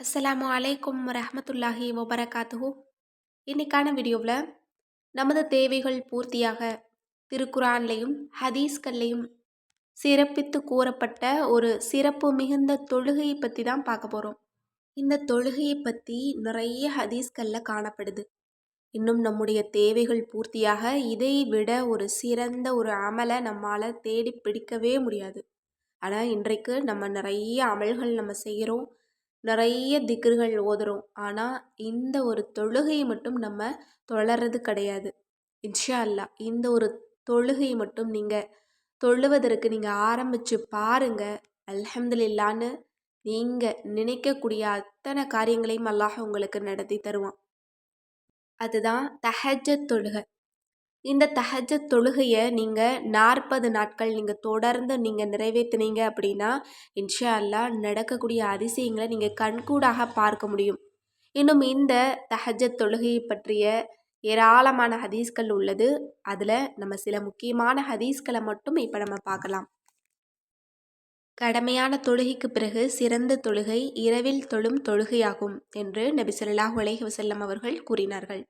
அஸ்ஸலாமு அலைக்கும் ரஹமத்துல்லாஹி வபரகாத்துஹு. இன்னைக்கான வீடியோவில் நமது தேவைகள் பூர்த்தியாக திருக்குரான்லையும் ஹதீஸ்கள்லையும் சிறப்பித்து கூறப்பட்ட ஒரு சிறப்பு மிகுந்த தொழுகையை பற்றி தான் பார்க்க போகிறோம் இந்த தொழுகையை பற்றி நிறைய ஹதீஸ்களில் காணப்படுது. இன்னும் நம்முடைய தேவைகள் பூர்த்தியாக இதை விட ஒரு சிறந்த ஒரு அமலை நம்மால் தேடி பிடிக்கவே முடியாது. ஆனால் இன்றைக்கு நம்ம நிறைய அமல்கள் நம்ம செய்கிறோம் நிறைய திக்ருகள் ஓதுறோம். ஆனால் இந்த ஒரு தொழுகையை மட்டும் நம்ம தொழறது கிடையாது. இன்ஷா அல்லா இந்த ஒரு தொழுகையை மட்டும் நீங்கள் தொழுவதற்கு நீங்கள் ஆரம்பித்து பாருங்கள் அல்ஹம்துலில்லான்னு நீங்கள் நினைக்கக்கூடிய அத்தனை காரியங்களையும் அல்லாஹ் உங்களுக்கு நடத்தி தருவான். அதுதான் தஹஜத் தொழுகை. இந்த தஹஜ தொழுகையை நீங்கள் நாற்பது நாட்கள் நீங்கள் தொடர்ந்து நீங்கள் நிறைவேற்றினீங்க அப்படின்னா இன்ஷா அல்லா நடக்கக்கூடிய அதிசயங்களை நீங்கள் கண்கூடாக பார்க்க முடியும். இன்னும் இந்த தஹஜ தொழுகையை பற்றிய ஏராளமான ஹதீஸ்கள் உள்ளது. அதில் நம்ம சில முக்கியமான ஹதீஸ்களை மட்டும் இப்போ நம்ம பார்க்கலாம். கடமையான தொழுகைக்கு பிறகு சிறந்த தொழுகை இரவில் தொழும் தொழுகையாகும் என்று நபி சொல்லாஹ் அலைஹி வசல்லம் அவர்கள் கூறினார்கள்.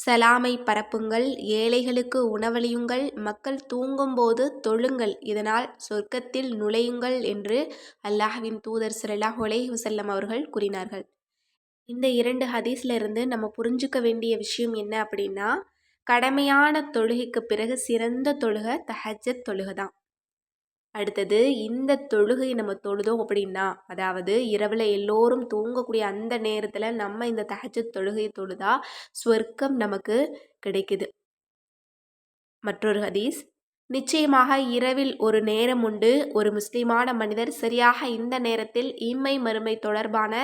சலாமை பரப்புங்கள் ஏழைகளுக்கு உணவளியுங்கள் மக்கள் தூங்கும்போது தொழுங்கள் இதனால் சொர்க்கத்தில் நுழையுங்கள் என்று அல்லாஹ்வின் தூதர் சல்லாஹ் ஹொலை வசல்லம் அவர்கள் கூறினார்கள். இந்த இரண்டு ஹதீஸ்ல இருந்து நம்ம புரிஞ்சுக்க வேண்டிய விஷயம் என்ன அப்படின்னா கடமையான தொழுகைக்கு பிறகு சிறந்த தொழுகை தஹஜத் தொழுகை தான். அடுத்தது இந்த தொழுகை நம்ம தொழுதோம் அப்படின்னா அதாவது இரவில் எல்லோரும் தூங்கக்கூடிய அந்த நேரத்தில் நம்ம இந்த தகச்சு தொழுகையை தொழுதா சொர்க்கம் நமக்கு கிடைக்குது. மற்றொரு ஹதீஸ் நிச்சயமாக இரவில் ஒரு நேரம் உண்டு. ஒரு முஸ்லிமான மனிதர் சரியாக இந்த நேரத்தில் இம்மை மறுமை தொடர்பான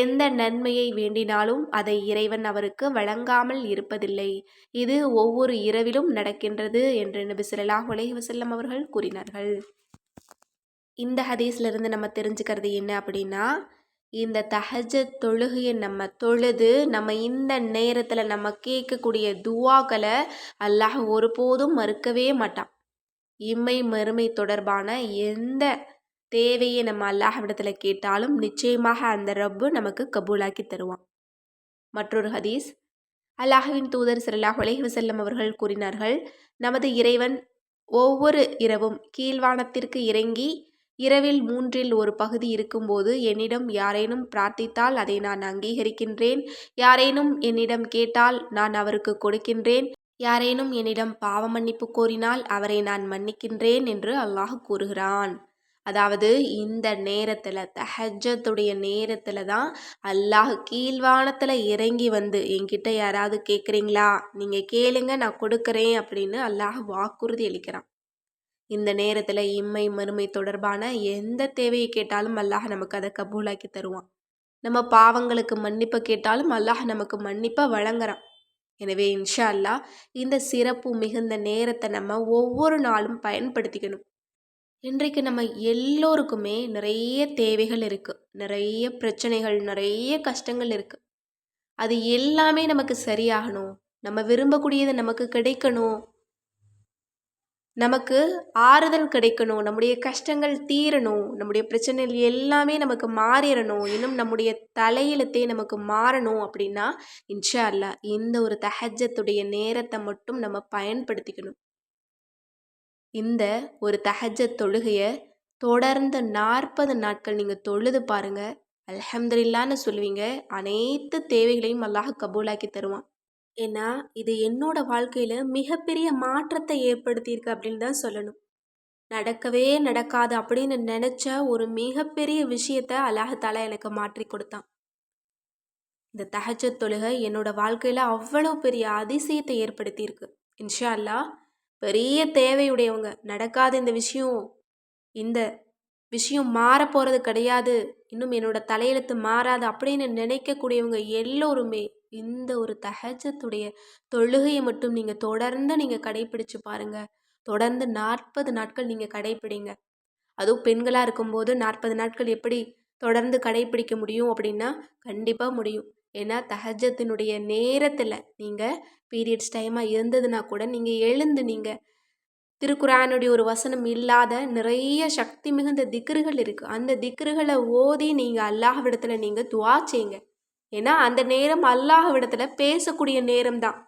எந்த நன்மையை வேண்டினாலும் அதை இறைவன் அவருக்கு வழங்காமல் இருப்பதில்லை. இது ஒவ்வொரு இரவிலும் நடக்கின்றது என்று நபி சொல்லாஹ் உலகி வசல்லம் அவர்கள் கூறினார்கள். இந்த ஹதீஸ்லேருந்து நம்ம தெரிஞ்சுக்கிறது என்ன அப்படின்னா இந்த தஹஜ தொழுகையை நம்ம தொழுது நம்ம இந்த நேரத்தில் நம்ம கேட்கக்கூடிய துவாக்களை அல்லாஹ் ஒருபோதும் மறுக்கவே மாட்டான். இம்மை மறுமை தொடர்பான எந்த தேவையை நம்ம அல்லாஹ்விடத்தில் கேட்டாலும் நிச்சயமாக அந்த ரப்பு நமக்கு கபூலாக்கி தருவான். மற்றொரு ஹதீஸ் அல்லாஹுவின் தூதர் சல்லாஹ் அலைஹி அவர்கள் கூறினார்கள் நமது இறைவன் ஒவ்வொரு இரவும் கீழ்வானத்திற்கு இறங்கி இரவில் மூன்றில் ஒரு பகுதி இருக்கும்போது என்னிடம் யாரேனும் பிரார்த்தித்தால் அதை நான் அங்கீகரிக்கின்றேன். யாரேனும் என்னிடம் கேட்டால் நான் அவருக்கு கொடுக்கின்றேன். யாரேனும் என்னிடம் பாவ மன்னிப்பு கோரினால் அவரை நான் மன்னிக்கின்றேன் என்று அல்லாஹ் கூறுகிறான். அதாவது இந்த நேரத்தில் தஹஜத்துடைய நேரத்தில் தான் அல்லாஹ் கீழ்வானத்தில் இறங்கி வந்து என்கிட்ட யாராவது கேட்குறீங்களா நீங்கள் கேளுங்க நான் கொடுக்குறேன் அப்படின்னு அல்லாஹ் வாக்குறுதி அளிக்கிறான். இந்த நேரத்தில் இம்மை மறுமை தொடர்பான எந்த தேவையை கேட்டாலும் அல்லாஹ் நமக்கு அதை கபூலாக்கி தருவான். நம்ம பாவங்களுக்கு மன்னிப்பை கேட்டாலும் அல்லாஹ் நமக்கு மன்னிப்பை வழங்குறான். எனவே இன்ஷா அல்லா இந்த சிறப்பு மிகுந்த நேரத்தை நம்ம ஒவ்வொரு நாளும் பயன்படுத்திக்கணும். இன்றைக்கு நம்ம எல்லோருக்குமே நிறைய தேவைகள் இருக்குது நிறைய பிரச்சனைகள் நிறைய கஷ்டங்கள் இருக்குது அது எல்லாமே நமக்கு சரியாகணும். நம்ம விரும்பக்கூடியது நமக்கு கிடைக்கணும். நமக்கு ஆறுதல் கிடைக்கணும் நம்முடைய கஷ்டங்கள் தீரணும் நம்முடைய பிரச்சனைகள் எல்லாமே நமக்கு மாறிடணும் இன்னும் நம்முடைய தலையெழுத்தே நமக்கு மாறணும் அப்படின்னா இன்ஷா அல்லா இந்த ஒரு தஹஜத்துடைய நேரத்தை மட்டும் நம்ம பயன்படுத்திக்கணும். இந்த ஒரு தஹஜ தொழுகையை தொடர்ந்து நாற்பது நாட்கள் நீங்கள் தொழுது பாருங்கள் அலமதுல்லான்னு சொல்லுவீங்க. அனைத்து தேவைகளையும் அல்லாஹ் கபூலாக்கி தருவான். ஏன்னா இது என்னோட வாழ்க்கையில் மிகப்பெரிய மாற்றத்தை ஏற்படுத்தியிருக்கு அப்படின்னு தான் சொல்லணும். நடக்கவே நடக்காது அப்படின்னு நினச்ச ஒரு மிகப்பெரிய விஷயத்த அல்லாஹால எனக்கு மாற்றி கொடுத்தான். இந்த தகச்ச தொழுகை என்னோட வாழ்க்கையில் அவ்வளோ பெரிய அதிசயத்தை ஏற்படுத்தியிருக்கு. இன்ஷா அல்லா பெரிய தேவையுடையவங்க நடக்காத இந்த விஷயம் இந்த விஷயம் மாற போகிறது கிடையாது இன்னும் என்னோட தலையெழுத்து மாறாது அப்படின்னு நினைக்கக்கூடியவங்க எல்லோருமே இந்த ஒரு தஹஜத்துடைய தொழுகையை மட்டும் நீங்கள் தொடர்ந்து நீங்கள் கடைப்பிடிச்சு பாருங்கள் தொடர்ந்து நாற்பது நாட்கள் நீங்கள் கடைப்பிடிங்க. அதுவும் பெண்களாக இருக்கும்போது நாற்பது நாட்கள் எப்படி தொடர்ந்து கடைப்பிடிக்க முடியும் அப்படின்னா கண்டிப்பாக முடியும். ஏன்னா தஹஜத்தினுடைய நேரத்தில் நீங்கள் பீரியட்ஸ் டைமாக இருந்ததுன்னா கூட நீங்கள் எழுந்து நீங்கள் திருக்குறானுடைய ஒரு வசனம் இல்லாத நிறைய சக்தி மிகுந்த திக்ருகள் இருக்குது அந்த திக்ருகளை ஓதி நீங்கள் அல்லாஹ்விடத்தில் நீங்கள் துவா செய்யுங்க. ஏன்னா அந்த நேரம் அல்லாஹ்விடத்தில் பேசக்கூடிய நேரம் தான்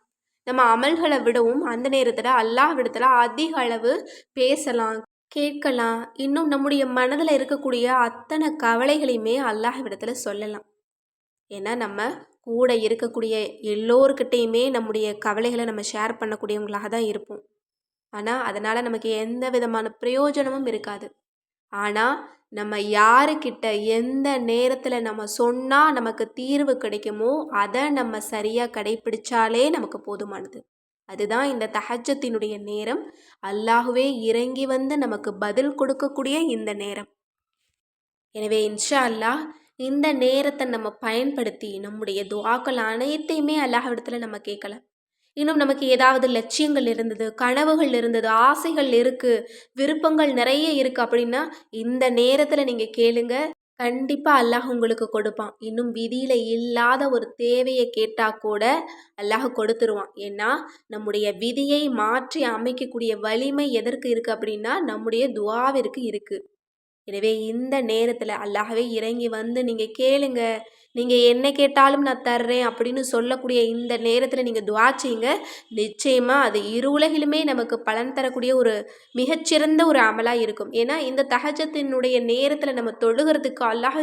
நம்ம அமல்களை விடவும் அந்த நேரத்தில் அல்லாஹ்விடத்தில் அதிக அளவு பேசலாம் கேட்கலாம். இன்னும் நம்முடைய மனதில் இருக்கக்கூடிய அத்தனை கவலைகளையுமே அல்லாஹ்விடத்தில் சொல்லலாம். ஏன்னா நம்ம கூட இருக்கக்கூடிய எல்லோருக்கிட்டேயுமே நம்முடைய கவலைகளை நம்ம ஷேர் பண்ணக்கூடியவங்களாக தான் இருப்போம். ஆனால் அதனால் நமக்கு எந்த விதமான பிரயோஜனமும் இருக்காது. ஆனால் நம்ம யாருக்கிட்ட எந்த நேரத்தில் நம்ம சொன்னால் நமக்கு தீர்வு கிடைக்குமோ அதை நம்ம சரியாக கடைப்பிடிச்சாலே நமக்கு போதுமானது. அதுதான் இந்த தஹஜத்தினுடைய நேரம். அல்லாஹுவே இறங்கி வந்து நமக்கு பதில் கொடுக்கக்கூடிய இந்த நேரம். எனவே இன்ஷா அல்லாஹ் இந்த நேரத்தை நம்ம பயன்படுத்தி நம்முடைய துவாக்கள் அனைத்தையுமே அல்லாஹ் இடத்துல நம்ம கேட்கலாம். இன்னும் நமக்கு ஏதாவது லட்சியங்கள் இருந்தது கனவுகள் இருந்தது ஆசைகள் இருக்குது விருப்பங்கள் நிறைய இருக்குது அப்படின்னா இந்த நேரத்தில் நீங்கள் கேளுங்க. கண்டிப்பாக அல்லாஹ் உங்களுக்கு கொடுப்பான். இன்னும் விதியில் இல்லாத ஒரு தேவையை கேட்டால் கூட அல்லாஹ் கொடுத்துருவான். ஏன்னா நம்முடைய விதியை மாற்றி அமைக்கக்கூடிய வலிமை எதற்கு இருக்குது அப்படின்னா நம்முடைய துவாவிற்கு இருக்குது எனவே இந்த நேரத்தில் அல்லாஹவே இறங்கி வந்து நீங்கள் கேளுங்க. நீங்கள் என்ன கேட்டாலும் நான் தர்றேன் அப்படின்னு சொல்லக்கூடிய இந்த நேரத்தில் நீங்கள் துவா செய்யுங்க நிச்சயமாக அது இரு உலகிலுமே நமக்கு பலன் தரக்கூடிய ஒரு மிகச்சிறந்த ஒரு அமலாக இருக்கும். ஏன்னா இந்த தகஜத்தினுடைய நேரத்தில் நம்ம தொழுகிறதுக்கு அல்லாஹ்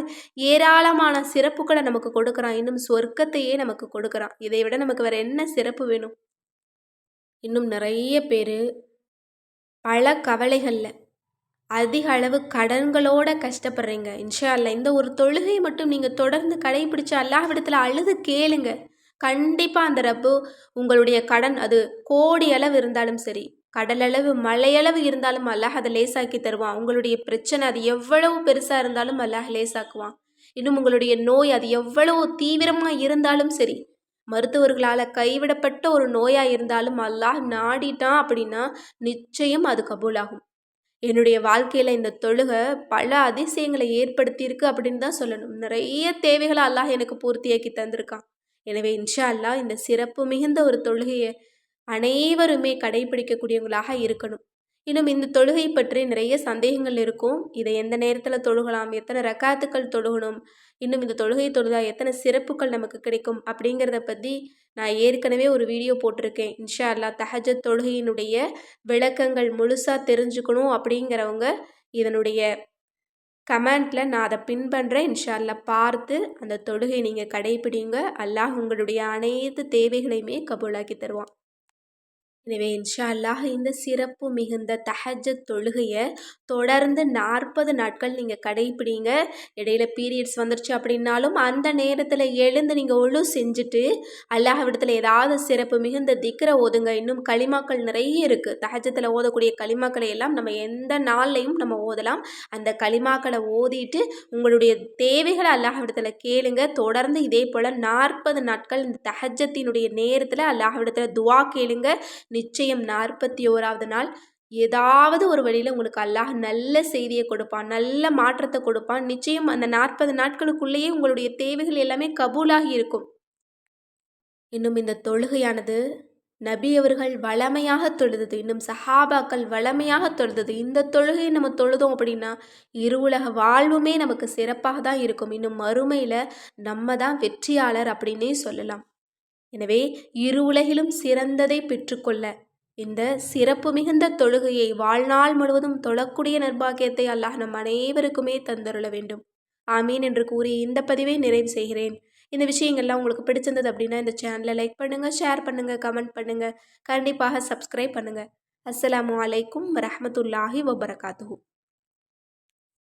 ஏராளமான சிறப்புகளை நமக்கு கொடுக்குறான். இன்னும் சொர்க்கத்தையே நமக்கு கொடுக்குறான். இதை விட நமக்கு வேறு என்ன சிறப்பு வேணும்? இன்னும் நிறைய பேர் பல கவலைகளில் அதிக அளவு கடன்களோட கஷ்டப்படுறீங்க. இன்ஷா அல்லா இந்த ஒரு தொழுகை மட்டும் நீங்கள் தொடர்ந்து கடைபிடிச்சு அல்லாஹ்விடத்தில் அழுது கேளுங்க. கண்டிப்பாக அந்த ரப்பு உங்களுடைய கடன் அது கோடி அளவு இருந்தாலும் சரி கடலளவு மலையளவு இருந்தாலும் அல்லாஹ் அதை லேசாக்கி தருவான். உங்களுடைய பிரச்சனை அது எவ்வளவு பெருசாக இருந்தாலும் அல்லாஹ் லேசாக்குவான். இன்னும் உங்களுடைய நோய் அது எவ்வளவு தீவிரமாக இருந்தாலும் சரி மருத்துவர்களால் கைவிடப்பட்ட ஒரு நோயாக இருந்தாலும் அல்லாஹ் நாடிட்டான் அப்படின்னா நிச்சயம் அது கபூலாகும். என்னுடைய வாழ்க்கையில் இந்த தொழுகை பல அதிசயங்களை ஏற்படுத்தியிருக்கு அப்படின்னு தான் சொல்லணும். நிறைய தேவைகளை அல்லாஹ் எனக்கு பூர்த்தியாக்கி தந்திருக்கான். எனவே இன்ஷா அல்லாஹ் இந்த சிறப்பு மிகுந்த ஒரு தொழுகையை அனைவருமே கடைபிடிக்கக்கூடியவங்களாக இருக்கணும். இன்னும் இந்த தொழுகை பற்றி நிறைய சந்தேகங்கள் இருக்கும். இதை எந்த நேரத்தில் தொழுகலாம்? எத்தனை ரக்காத்துக்கள் தொழுகணும்? இன்னும் இந்த தொழுகை தொழுதா எத்தனை சிறப்புகள் நமக்கு கிடைக்கும்? அப்படிங்கிறத பற்றி நான் ஏற்கனவே ஒரு வீடியோ போட்டிருக்கேன். இன்ஷா அல்லா தஹஜ தொழுகையினுடைய விளக்கங்கள் முழுசாக தெரிஞ்சுக்கணும் அப்படிங்கிறவங்க இதனுடைய கமெண்ட்டில் நான் அதை பின் பண்ணுறேன் இன்ஷால்லா பார்த்து அந்த தொழுகை நீங்கள் கடைபிடிங்க. அல்லாஹ் உங்களுடைய அனைத்து தேவைகளையுமே கபூலாக்கி தருவான். எனவே இன்ஷா அல்லாஹ் இந்த சிறப்பு மிகுந்த தஹஜ தொழுகையை தொடர்ந்து நாற்பது நாட்கள் நீங்கள் கடைப்பிடிங்க. இடையில பீரியட்ஸ் வந்துருச்சு அப்படின்னாலும் அந்த நேரத்தில் எழுந்து நீங்கள் ஒழு செஞ்சுட்டு அல்லாஹ் விடத்தில் ஏதாவது சிறப்பு மிகுந்த திக்கரை ஓதுங்க. இன்னும் களிமாக்கள் நிறைய இருக்குது தஹஜத்தில் ஓதக்கூடிய களிமாக்களை எல்லாம் நம்ம எந்த நாள்லையும் நம்ம ஓதலாம். அந்த களிமாக்களை ஓதிட்டு உங்களுடைய தேவைகளை அல்லாஹ் விடத்தில் கேளுங்க. தொடர்ந்து இதே போல் நாற்பது நாட்கள் இந்த தஹஜத்தினுடைய நேரத்தில் அல்லாஹ் விடத்தில் துவா கேளுங்க. நிச்சயம் நாற்பத்தி ஓராவது நாள் ஏதாவது ஒரு வழியில் உங்களுக்கு அல்லாஹ் நல்ல செய்தியை கொடுப்பான் நல்ல மாற்றத்தை கொடுப்பான். நிச்சயம் அந்த நாற்பது நாட்களுக்குள்ளேயே உங்களுடைய தேவைகள் எல்லாமே கபூலாகி இருக்கும். இன்னும் இந்த தொழுகையானது நபி அவர்கள் வளமையாக தொழுதது இன்னும் சஹாபாக்கள் வளமையாக தொழுதது. இந்த தொழுகையை நம்ம தொழுதோம் அப்படின்னா இருவுலக வாழ்வுமே நமக்கு சிறப்பாக தான் இருக்கும். இன்னும் மறுமையில் நம்ம தான் வெற்றியாளர் அப்படின்னே சொல்லலாம். எனவே இரு உலகிலும் சிறந்ததை பெற்றுக்கொள்ள இந்த சிறப்பு மிகுந்த தொழுகையை வாழ்நாள் முழுவதும் தொழக்கூடிய நிர்பாகியத்தை அல்லாஹ் நம் அனைவருக்குமே தந்தருள வேண்டும். ஆமீன் என்று கூறி இந்த பதிவை நிறைவு செய்கிறேன். இந்த விஷயங்கள்லாம் உங்களுக்கு பிடிச்சிருந்தது அப்படின்னா இந்த சேனலை லைக் பண்ணுங்கள் ஷேர் பண்ணுங்கள் கமெண்ட் பண்ணுங்கள் கண்டிப்பாக சப்ஸ்கிரைப் பண்ணுங்கள் அஸ்லாம் வலைக்கும் வரமத்துல்லாஹி வபரகாத்து